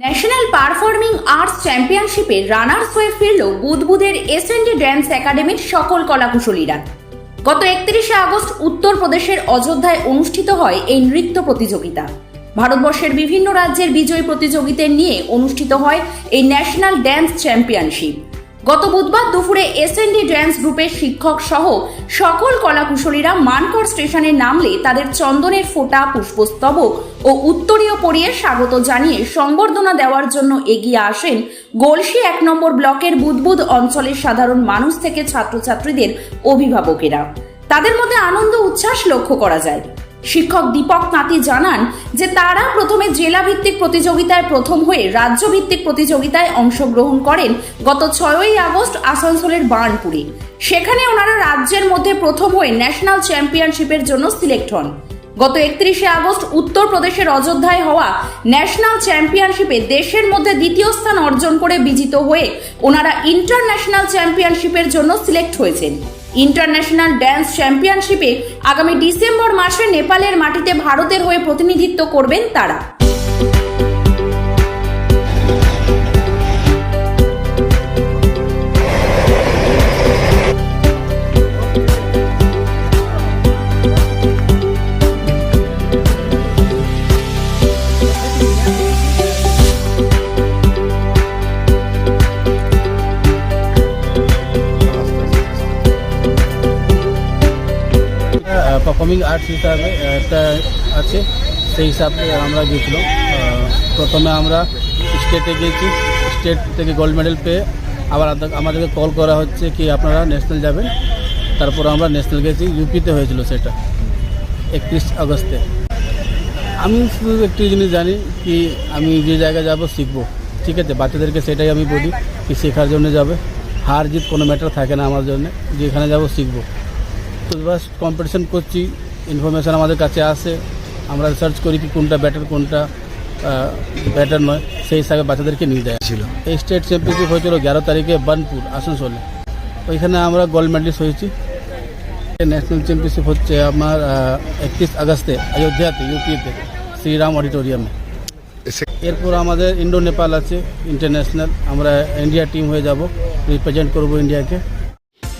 National performing arts চ্যাম্পিয়নশিপে runners হয়ে ফিরল বুধবুধের এসএনডি ড্যান্স একাডেমির সকল কলাকুশলীরা। গত একত্রিশে আগস্ট উত্তরপ্রদেশের অযোধ্যায় অনুষ্ঠিত হয় এই নৃত্য প্রতিযোগিতা। ভারতবর্ষের বিভিন্ন রাজ্যের বিজয়ী প্রতিযোগিতা নিয়ে অনুষ্ঠিত হয় এই ন্যাশনাল ড্যান্স চ্যাম্পিয়নশিপ। গত বুধবার দুপুরে এসএনডি ড্যান্স গ্রুপের শিক্ষক সহ সকল কলাকুশলীরা মানকর স্টেশনে নামলে তাদের চন্দনের ফোঁটা, পুষ্পস্তবক ও উত্তরীয় পরিয়ে স্বাগত জানিয়ে সংবর্ধনা দেওয়ার জন্য এগিয়ে আসেন গলসি এক নম্বর ব্লকের বুদবুদ অঞ্চলের সাধারণ মানুষ থেকে ছাত্রছাত্রীদের অভিভাবকেরা। তাদের মধ্যে আনন্দ, উচ্ছ্বাস লক্ষ্য করা যায়। শিক্ষক দীপক তাঁতি জানান যে তারা প্রথমে জেলা ভিত্তিক প্রতিযোগিতায় প্রথম হয়ে রাজ্য ভিত্তিক প্রতিযোগিতায় অংশগ্রহণ করেন গত ছয়ই আগস্ট আসানসোলের বার্নপুরে। সেখানে ওনারা রাজ্যের মধ্যে প্রথম হয়ে ন্যাশনাল চ্যাম্পিয়নশিপের জন্য সিলেক্ট হন। গত একত্রিশে আগস্ট উত্তরপ্রদেশের অযোধ্যায় হওয়া ন্যাশনাল চ্যাম্পিয়নশিপে দেশের মধ্যে দ্বিতীয় স্থান অর্জন করে বিজিত হয়ে ওনারা ইন্টারন্যাশনাল চ্যাম্পিয়নশিপের জন্য সিলেক্ট হয়েছেন। ইন্টারন্যাশনাল ড্যান্স চ্যাম্পিয়নশিপে আগামী ডিসেম্বর মাসে নেপালের মাটিতে ভারতের হয়ে প্রতিনিধিত্ব করবেন তারা। পারফর্মিং আর্টস হিসাবে একটা আছে, সেই হিসাবে আমরা গিয়েছিলাম প্রথমে আমরা স্টেটে গিয়েছি স্টেট থেকে গোল্ড মেডেল পেয়ে আবার আমাদেরকে কল করা হচ্ছে কি আপনারা ন্যাশনাল যাবেন। তারপর আমরা ন্যাশনাল গেছি ইউপিতে হয়েছিল সেটা, একত্রিশ আগস্টে। আমি শুধু একটি জিনিস জানি কি আমি যে জায়গায় যাব শিখব, ঠিক আছে? বাচ্চাদেরকে সেটাই আমি বলি, কি শেখার জন্য যাবে। হার জিত কোনো ম্যাটার থাকে না আমার জন্য, যেখানে যাব শিখব। বাস কম্পিটিশন করছি। ইনফরমেশান আমাদের কাছে আসে। আমরা রিসার্চ করি কি কোনটা ব্যাটার কোনটা ব্যাটার নয়। সেই হিসাবে বাচ্চাদেরকে নিয়ে দেয় ছিল। এই স্টেট চ্যাম্পিয়নশিপ হয়েছিল এগারো তারিখে বার্নপুর আসানসোলে। ওইখানে আমরা গোল্ড মেডেলিস্ট হয়েছি। ন্যাশনাল চ্যাম্পিয়নশিপ হচ্ছে আমার একত্রিশ আগস্টে অযোধ্যাতে ইউপিতে শ্রীরাম অডিটোরিয়ামে এরপর আমাদের ইন্ডো নেপাল আছে ইন্টারন্যাশনাল আমরা ইন্ডিয়া টিম হয়ে যাব। রিপ্রেজেন্ট করব ইন্ডিয়াকে।